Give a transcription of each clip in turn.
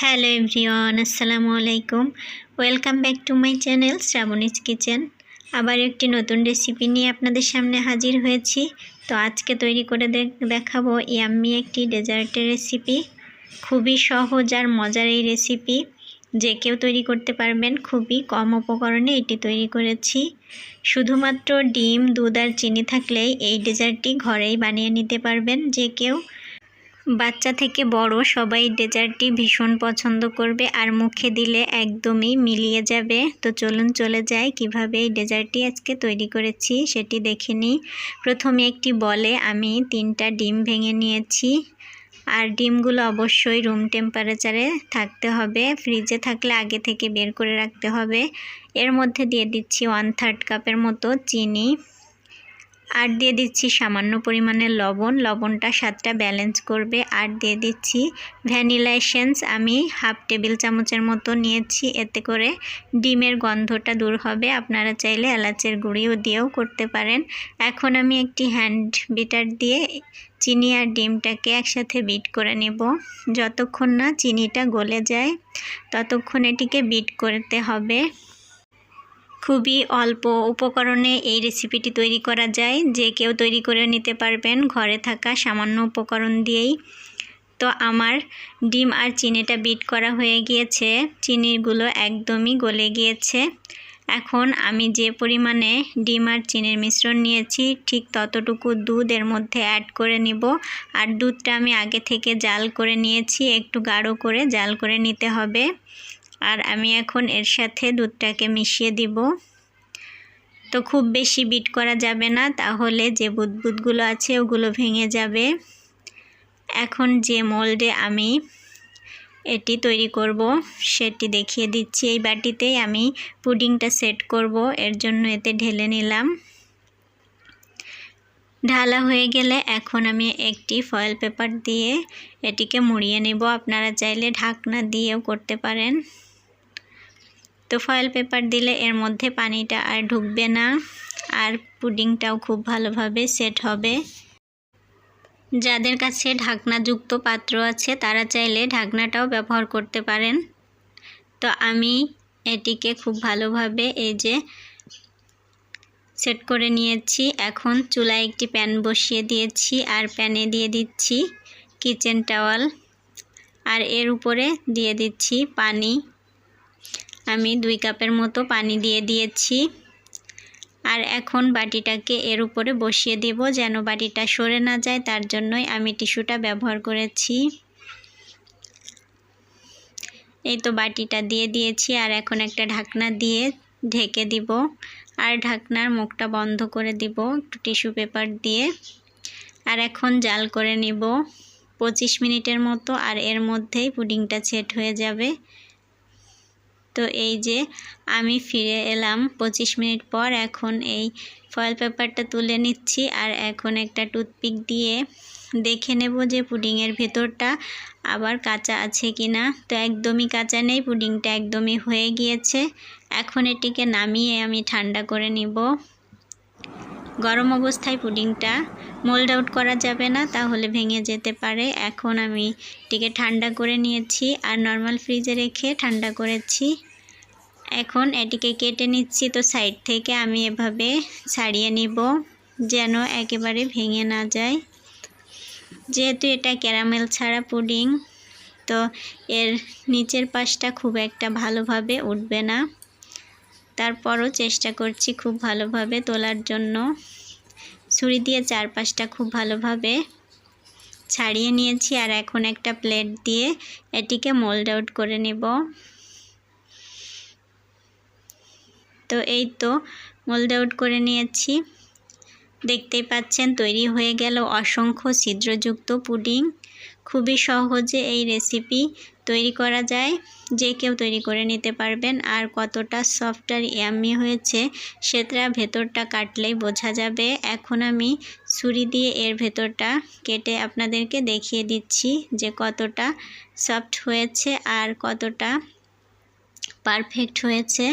Hello everyone, আসসালামু আলাইকুম। Welcome back to my channel Shrabani's kitchen. আবার একটি নতুন রেসিপি নিয়ে আপনাদের সামনে হাজির হয়েছি। তো আজকে তৈরি করে দেখ- দেখাবো ইয়াম্মি একটি ডেজার্টের রেসিপি। খুবই সহজ আর মজার এই রেসিপি। যে কেউ তৈরি করতে পারবেন, খুবই কম উপকরণে এটি তৈরি করেছি। শুধুমাত্র ডিম, দুধ আর চিনি থাকলেই এই ডেজার্টটি ঘরেই বানিয়ে নিতে পারবেন যে কেউ। বাচ্চা থেকে বড় সবাই ডেজার্টটি ভীষণ পছন্দ করবে আর মুখে দিলে একদমই মিলিয়ে যাবে। তো চলুন চলে যাই, কীভাবে এই ডেজার্টটি আজকে তৈরি করেছি সেটি দেখে নিই। প্রথমে একটি বলে আমি তিনটা ডিম ভেঙে নিয়েছি। আর ডিমগুলো অবশ্যই রুম টেম্পারেচারে থাকতে হবে। ফ্রিজে থাকলে আগে থেকে বের করে রাখতে হবে। এর মধ্যে দিয়ে দিচ্ছি ওয়ান থার্ড কাপের মতো চিনি। আর দিয়ে দিচ্ছি সামান্য পরিমাণে লবণ। লবণটা স্বাদটা ব্যালেন্স করবে। আর দিয়ে দিচ্ছি ভ্যানিলা এসেন্স আমি হাফ টেবিল চামচের মতো নিয়েছি। এতে করে ডিমের গন্ধটা দূর হবে। আপনারা চাইলে এলাচের গুঁড়িও দিয়েও করতে পারেন। এখন আমি একটি হ্যান্ড বিটার দিয়ে চিনি আর ডিমটাকে একসাথে বিট করে নেব। যতক্ষণ না চিনিটা গলে যায়, ততক্ষণ এটিকে বিট করতে হবে। খুবই অল্প উপকরণে এই রেসিপিটি তৈরি করা যায়। যে কেউ তৈরি করে নিতে পারবেন, ঘরে থাকা সামান্য উপকরণ দিয়েই। তো আমার ডিম আর চিনিটা বিট করা হয়ে গিয়েছে। চিনিগুলো একদমই গলে গিয়েছে। এখন আমি যে পরিমাণে ডিম আর চিনির মিশ্রণ নিয়েছি, ঠিক ততটুকু দুধ এর মধ্যে অ্যাড করে নিব। আর দুধটা আমি আগে থেকে জাল করে নিয়েছি, একটু গাঢ় করে জাল করে নিতে হবে। আর আমি এখন এর সাথে দুধটাকে মিশিয়ে দিব। তো খুব বেশি বিট করা যাবে না, তাহলে যে বুদবুদগুলো আছে ওগুলো ভেঙে যাবে। এখন যে মোল্ডে আমি এটি তৈরি করব, সেটি দেখিয়ে দিচ্ছি। এই বাটিতেই আমি পুডিংটা সেট করব, এর জন্য এতে ঢেলে নিলাম। ঢালা হয়ে গেলে এখন আমি একটি ফয়েল পেপার দিয়ে এটিকে মুড়িয়ে নেব। আপনারা চাইলে ঢাকনা দিয়েও করতে পারেন। তো ফয়েল পেপার দিলে এর মধ্যে পানিটা আর ঢুকবে না। আর পুডিংটাও খুব ভালোভাবে সেট হবে। যাদের কাছে ঢাকনাযুক্ত পাত্র আছে, তারা চাইলে ঢাকনাটাও ব্যবহার করতে পারেন। তো আমি এটিকে খুব ভালোভাবে এই যে সেট করে নিয়েছি। এখন চুলায় একটি প্যান বসিয়ে দিয়েছি আর প্যানে দিয়ে দিচ্ছি কিচেন টাওয়াল আর এর উপরে দিয়ে দিচ্ছি পানি। আমি দুই কাপের মতো পানি দিয়ে দিয়েছি। আর এখন বাটিটাকে এর উপরে বসিয়ে দেব যেন বাটিটা সরে না যায়, তার জন্যই আমি টিস্যুটা ব্যবহার করেছি। এই তো বাটিটা দিয়ে দিয়েছি আর এখন একটা ঢাকনা দিয়ে ঢেকে দিব। আর ঢাকনার মুখটা বন্ধ করে দিব একটু টিস্যু পেপার দিয়ে। আর এখন জাল করে নিব। পঁচিশ মিনিটের মতো আর এর মধ্যেই পুডিংটা সেট হয়ে যাবে। তো এই যে আমি ফিরে এলাম, পঁচিশ মিনিট পর এখন এই ফয়েল পেপারটা তুলে নিচ্ছি আর এখন একটা টুথপিক দিয়ে দেখে নেব যে পুডিংয়ের ভেতরটা আবার কাঁচা আছে কি না তো একদমই কাঁচা নেই, পুডিংটা একদমই হয়ে গিয়েছে। এখন এটিকে নামিয়ে আমি ঠান্ডা করে নিব। গরম অবস্থায় পুডিংটা মোল্ড আউট করা যাবে না, তাহলে ভেঙে যেতে পারে। এখন আমি এটিকে ঠান্ডা করে নিয়েছি আর নর্মাল ফ্রিজে রেখে ঠান্ডা করেছি। এখন এটিকে কেটে নিচ্ছি, তো সাইড থেকে আমি এভাবে ছাড়িয়ে নিব যেন একেবারে ভেঙে না যায়। যেহেতু এটা ক্যারামেল ছাড়া পুডিং, তো এর নিচের পাশটা খুব একটা ভালোভাবে উঠবে না। তারপরও চেষ্টা করছি খুব ভালোভাবে তোলার জন্য। ছুরি দিয়ে চারপাশটা খুব ভালোভাবে ছাড়িয়ে নিয়েছি আর এখন একটা প্লেট দিয়ে এটিকে মোল্ড আউট করে নেব। তো এই তো মোল্ড আউট করে নিয়েছি। দেখতেই পাচ্ছেন তৈরি হয়ে গেল অসংখ্য ছিদ্রযুক্ত পুডিং। খুবই সহজে এই রেসিপি তৈরি করা যায়। যে কেউ তৈরি করে নিতে পারবেন। আর কতটা সফট আর ইয়াম্মি হয়েছে, সেটা ভেতরটা কাটলেই বোঝা যাবে। এখন আমি ছুরি দিয়ে এর ভেতরটা কেটে আপনাদেরকে দেখিয়ে দিচ্ছি যে কতটা সফট হয়েছে আর কতটা পারফেক্ট হয়েছে।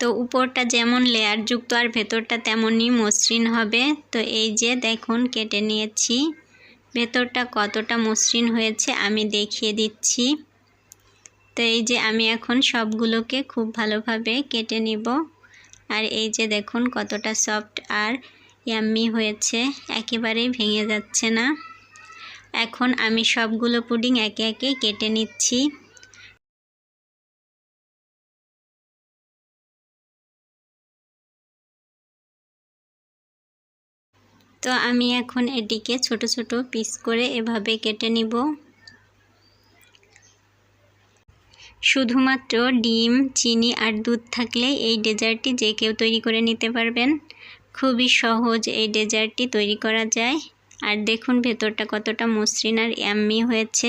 তো উপরটা যেমন লেয়ারযুক্ত আর ভেতরটা তেমনই মসৃণ হবে। তো এই যে দেখুন, কেটে নিয়েছি। ভেতরটা কতটা মসৃণ হয়েছে আমি দেখিয়ে দিচ্ছি। তো এই যে আমি এখন সবগুলোকে খুব ভালোভাবে কেটে নিব। আর এই যে দেখুন কতটা সফট আর ইয়াম্মি হয়েছে, একেবারেই ভেঙে যাচ্ছে না। এখন আমি সবগুলো পুডিং একে একে কেটে নিচ্ছি। তো আমি এখন এটিকে ছোট ছোট পিস করে এভাবে কেটে নিব। শুধুমাত্র ডিম, চিনি আর দুধ থাকলে এই ডেজার্টটি যে কেউ তৈরি করে নিতে পারবেন। খুবই সহজ এই ডেজার্টটি তৈরি করা যায়। আর দেখুন ভেতরটা কতটা মসৃণ আর ইয়াম্মি হয়েছে।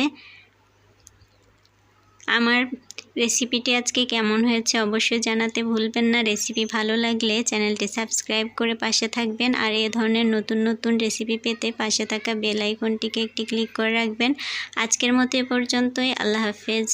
আমার রেসিপিটি আজকে কেমন হয়েছে অবশ্যই জানাতে ভুলবেন না। রেসিপি ভালো লাগলে চ্যানেলটি সাবস্ক্রাইব করে পাশে থাকবেন আর এ ধরনের নতুন নতুন রেসিপি পেতে পাশে থাকা বেল আইকনটিকে একটি ক্লিক করে রাখবেন। আজকের মতো এ পর্যন্তই। আল্লাহ হাফেজ।